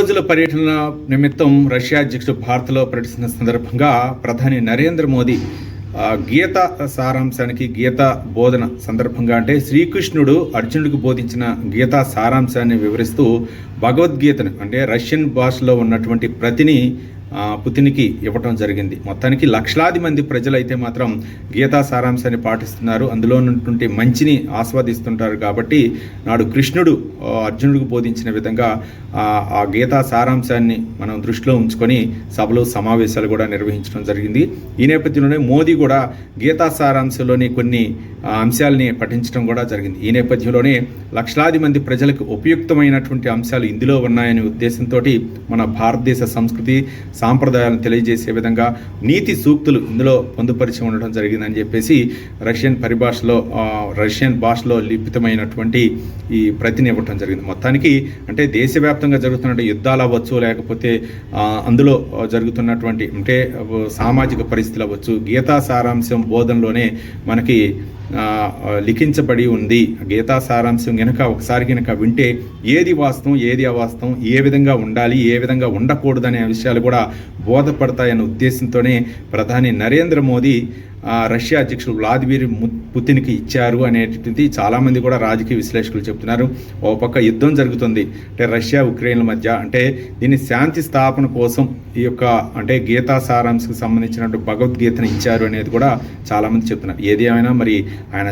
రోజుల పర్యటన నిమిత్తం రష్యా అధ్యక్షుడు భారత్లో పర్యటిస్తున్న సందర్భంగా ప్రధాని నరేంద్ర మోదీ గీత సారాంశానికి గీత బోధన సందర్భంగా అంటే శ్రీకృష్ణుడు అర్జునుడికి బోధించిన గీతా సారాంశాన్ని వివరిస్తూ భగవద్గీతను అంటే రష్యన్ భాషలో ఉన్నటువంటి ప్రతిని పుతిన్కి ఇవ్వటం జరిగింది. మొత్తానికి లక్షలాది మంది ప్రజలైతే మాత్రం గీతా సారాంశాన్ని పాటిస్తున్నారు. అందులో ఉన్నటువంటి మంచిని ఆస్వాదిస్తుంటారు కాబట్టి నాడు కృష్ణుడు అర్జునుడికి బోధించిన విధంగా ఆ, గీతా సారాంశాన్ని మనం దృష్టిలో ఉంచుకొని సభలో సమావేశాలు కూడా నిర్వహించడం జరిగింది. ఈ నేపథ్యంలోనే మోదీ కూడా గీతా సారాంశంలోని కొన్ని అంశాలని పఠించడం కూడా జరిగింది. ఈ నేపథ్యంలోనే లక్షలాది మంది ప్రజలకు ఉపయుక్తమైనటువంటి అంశాలు ఇందులో ఉన్నాయనే ఉద్దేశంతో మన భారతదేశ సంస్కృతి సాంప్రదాయాలను తెలియజేసే విధంగా నీతి సూక్తులు ఇందులో పొందుపరిచి ఉండడం జరిగిందని చెప్పేసి రష్యన్ పరిభాషలో రష్యన్ భాషలో లిఖితమైనటువంటి ఈ ప్రతిని ఇవ్వటం జరిగింది. మొత్తానికి అంటే దేశవ్యాప్తంగా జరుగుతున్న యుద్ధాలు అవ్వచ్చు లేకపోతే అందులో జరుగుతున్నటువంటి అంటే సామాజిక పరిస్థితులు అవ్వచ్చు గీతా సారాంశం బోధనలోనే మనకి లిఖించబడి ఉంది. గీతా సారాంశం గనక ఒకసారి గనక వింటే ఏది వాస్తవం ఏది అవాస్తవం ఏ విధంగా ఉండాలి ఏ విధంగా ఉండకూడదు అనే విషయాలు కూడా బోధపడతాయనే ఉద్దేశంతోనే ప్రధాని నరేంద్ర మోదీ ఆ, రష్యా అధ్యక్షుడు వ్లాదిమిర్ పుతిన్కి ఇచ్చారు అనేటువంటిది చాలామంది కూడా రాజకీయ విశ్లేషకులు చెప్తున్నారు. ఓ పక్క యుద్ధం జరుగుతుంది. అంటే రష్యా ఉక్రెయిన్ల మధ్య. అంటే దీన్ని శాంతి స్థాపన కోసం ఈ యొక్క అంటే గీతా సారాంశకు సంబంధించినటువంటి భగవద్గీతను ఇచ్చారు అనేది కూడా చాలామంది చెప్తున్నారు. ఏది ఏమైనా మరి ఆయన